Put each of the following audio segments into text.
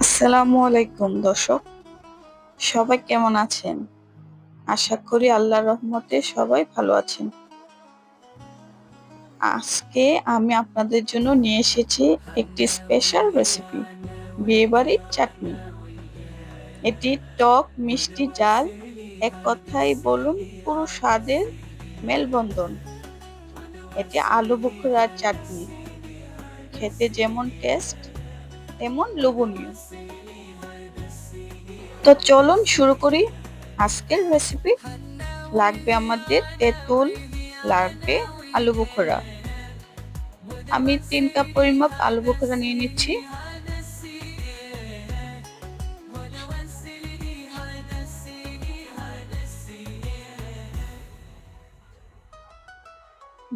আসসালামু আলাইকুম দর্শক। সবাই কেমন আছেন? আশা করি আল্লাহর রহমতে সবাই ভালো আছেন। আজকে আমি আপনাদের জন্য নিয়ে এসেছি একটি স্পেশাল রেসিপি বিয়েবাড়ির চাটনি। এটি টক মিষ্টি জাল, এক কথাই বলুন পুরো স্বাদের মেলবন্ধন। এটি আলু বুখরার চাটনি। খেতে যেমন টেস্ট তেমন লোভনীয়। তো চলুন শুরু করি আজকের রেসিপি লাগবে আমাদের তেঁতুল, লাগবে আলু বোখরা আমি তিন কাপ পরিমাপ আলু বোখরা নিয়ে নিচ্ছি।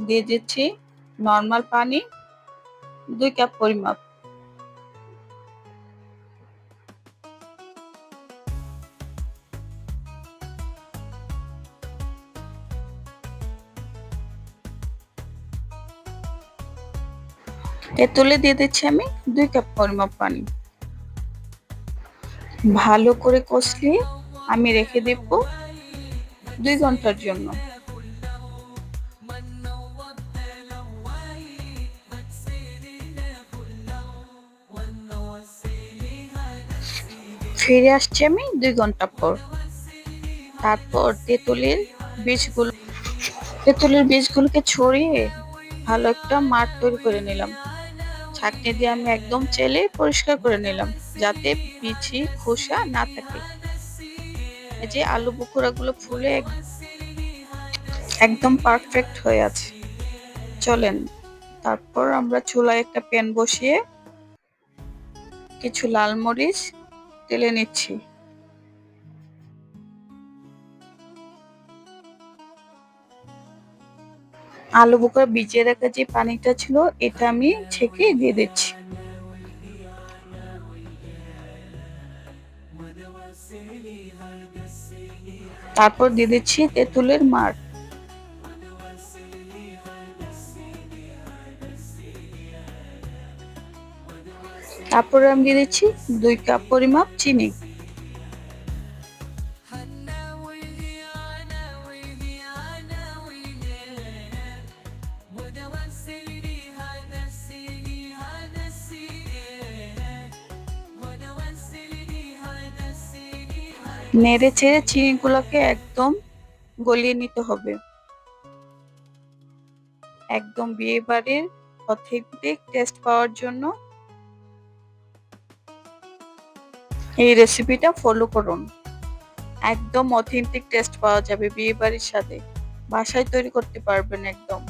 দিয়ে দিচ্ছি নর্মাল পানি, দুই কাপ পরিমাপ। তেঁতুলে দিয়ে দিচ্ছি আমি দুই কাপ পরিমাপ পানি। ভালো করে কষলিয়ে আমি রেখে দেব দুই ঘণ্টার জন্য। ফিরে আসছি আমি দুই ঘণ্টা পর। তারপর তেঁতুলের বীজগুলো তেঁতুলের বীজগুলোকে ছড়িয়ে ভালো একটা মাঠ তৈরি করে নিলাম। ছাঁকনি দিয়ে আমি একদম চেলে পরিষ্কার করে নিলাম, যাতে পিছি খোসা না থাকে। এই যে আলু বুকুরাগুলো ফুলে একদম পারফেক্ট হয়ে আছে। চলেন, তারপর আমরা চুলায় একটা প্যান বসিয়ে কিছু লাল মরিচ তেলে নিচ্ছি। আলু বোকার ভিজিয়ে রাখা যে পানিটা ছিল, এটা আমি ছেঁকে দিয়ে দিচ্ছি। তারপর দিয়ে দিচ্ছি তেঁতুলের মার তারপরে আমি দিয়ে দিচ্ছি দুই কাপ পরিমাপ চিনি। নেড়ে ছেড়ে চিনিগুলোকে একদম গলিয়ে নিতে হবে। একদম বিয়ে বাড়ির অথেন্টিক টেস্ট পাওয়ার জন্য এই রেসিপিটা ফলো করুন। একদম অথেন্টিক টেস্ট পাওয়া যাবে বিয়ে বাড়ির সাথে বাসায় তৈরি করতে পারবেন একদম।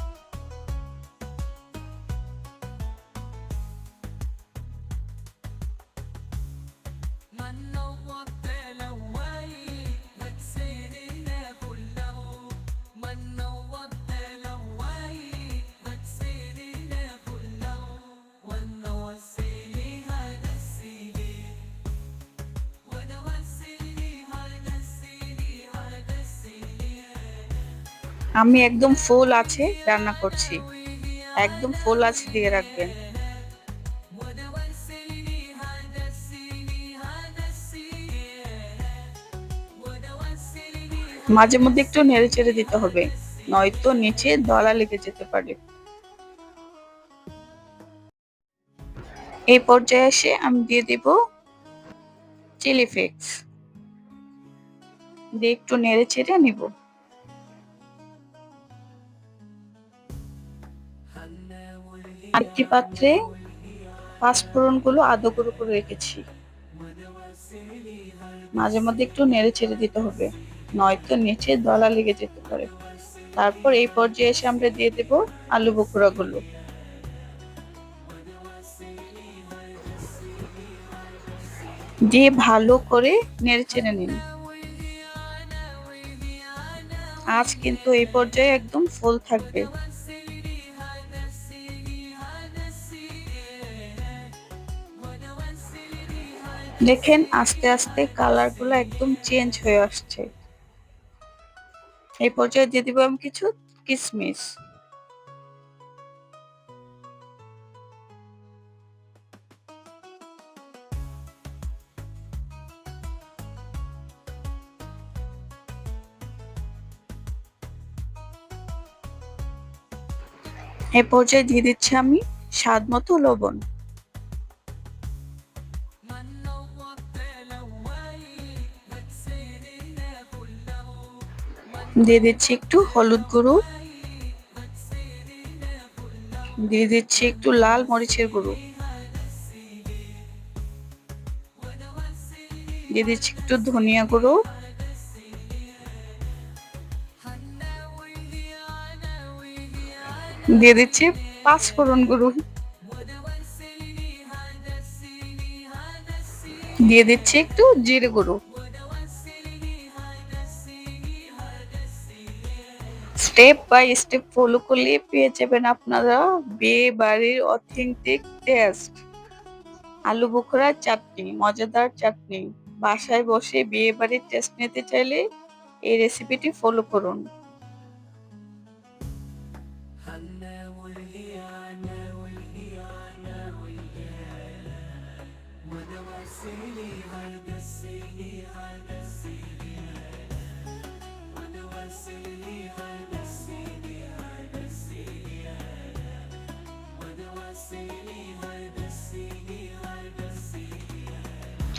আমি একদম ফুল আছে, রান্না করছি। একদম ফুল আছে, দিয়ে রাখবেন। মাঝে মধ্যে একটু নেড়ে চেড়ে দিতে হবে, নয়তো নিচে দলা লেগে যেতে পারে। এই পর্যায়ে এসে আমি দিয়ে দিব চিলি ফ্লেক্স দিয়ে একটু নেড়ে চেড়ে নিব। আরেকটি পাত্রে পাঁচফোড়নগুলো আদো করে করে রেখেছি। মাঝে মধ্যে একটু নেড়ে ছেড়ে দিতে হবে, নয়তো নিচে দলা লেগে যেতে পারে। তারপর এই পর্যায়ে এসে আমরা দিয়ে দেব আলু বকুড়া গুলো দিয়ে ভালো করে নেড়ে চেড়ে নিন। আজ কিন্তু এই পর্যায়ে একদম ফুল থাকবে। দেখেন আস্তে আস্তে কালারগুলো একদম চেঞ্জ হয়ে আসছে। এই পর্যায়ে দিয়ে দিব আমি কিছু কিসমিস। এ পর্যায়ে দিয়ে দিচ্ছি আমি স্বাদ মতো লবণ। দিয়ে দিচ্ছি একটু হলুদ গুঁড়ো। দিয়ে দিচ্ছি একটু লাল মরিচের গুঁড়ো। দিয়ে দিচ্ছি একটু ধনিয়া গুঁড়ো। দিয়ে দিচ্ছি পাঁচ ফোড়ন গুঁড়ো। দিয়ে দিচ্ছি একটু জিরে গুঁড়ো। স্টেপ বাই স্টেপ ফলো করলে পেয়ে যাবেন আপনারা বিয়ে বাড়ির অথেন্টিক টেস্ট আলু বোখরার চাটনি মজাদার চাটনি বাসায় বসে বিয়ে বাড়ির টেস্ট নিতে চাইলে এই রেসিপিটি ফলো করুন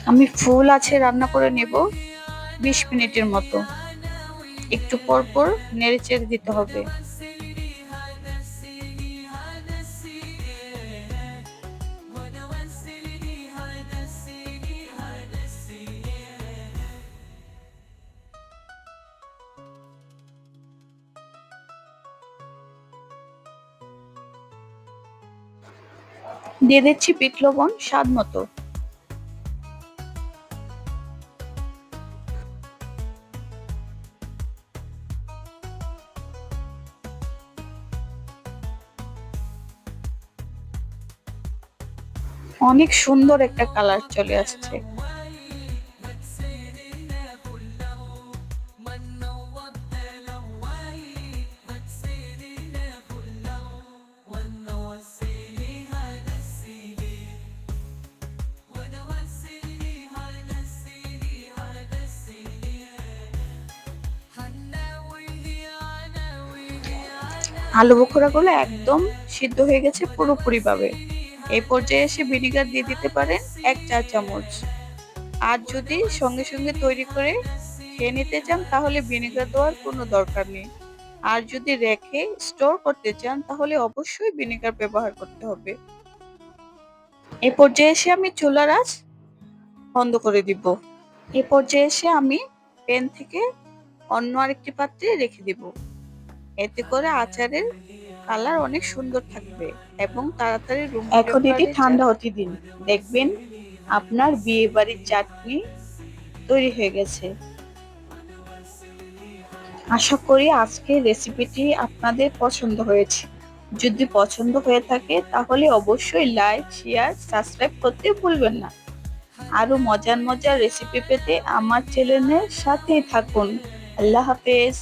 আমি ফুল আছে রান্না করে নেব বিশ মিনিটের মতো। একটু পর পর নেড়ে চেড়ে দিতে হবে। দিয়ে দিচ্ছি পিট লবণ স্বাদ মতো। অনেক সুন্দর একটা কালার চলে আসছে। আলু বোখরাগুলো একদম সিদ্ধ হয়ে গেছে পুরোপুরি ভাবে এই পর্যায়ে এসে ভিনিগার দিয়ে দিতে পারেন এক চা চামচ। আর যদি সঙ্গে সঙ্গে তৈরি করে খেয়ে নিতে চান, তাহলে ভিনিগার দেওয়ার কোনো দরকার নেই। আর যদি রেখে স্টোর করতে চান, তাহলে অবশ্যই ভিনিগার ব্যবহার করতে হবে। এ পর্যায়ে এসে আমি চুলার আঁচ বন্ধ করে দিব। এ পর্যায়ে এসে আমি প্যান থেকে অন্য আরেকটি পাত্রে রেখে দিব। এতে করে আচারের কালার অনেক সুন্দর থাকবে এবং তাড়াতাড়ি রুম এখন এটি ঠান্ডা হতে দিন। দেখবেন আপনার বিয়ে বাড়ির চাটনি তৈরি হয়ে গেছে। আশা করি আজকের রেসিপিটি আপনাদের পছন্দ হয়েছে। যদি পছন্দ হয়ে থাকে তাহলে অবশ্যই লাইক শেয়ার সাবস্ক্রাইব করতে ভুলবেন না। আরও মজার মজার রেসিপি পেতে আমার চ্যানেলের সাথেই থাকুন। আল্লাহ হাফেজ।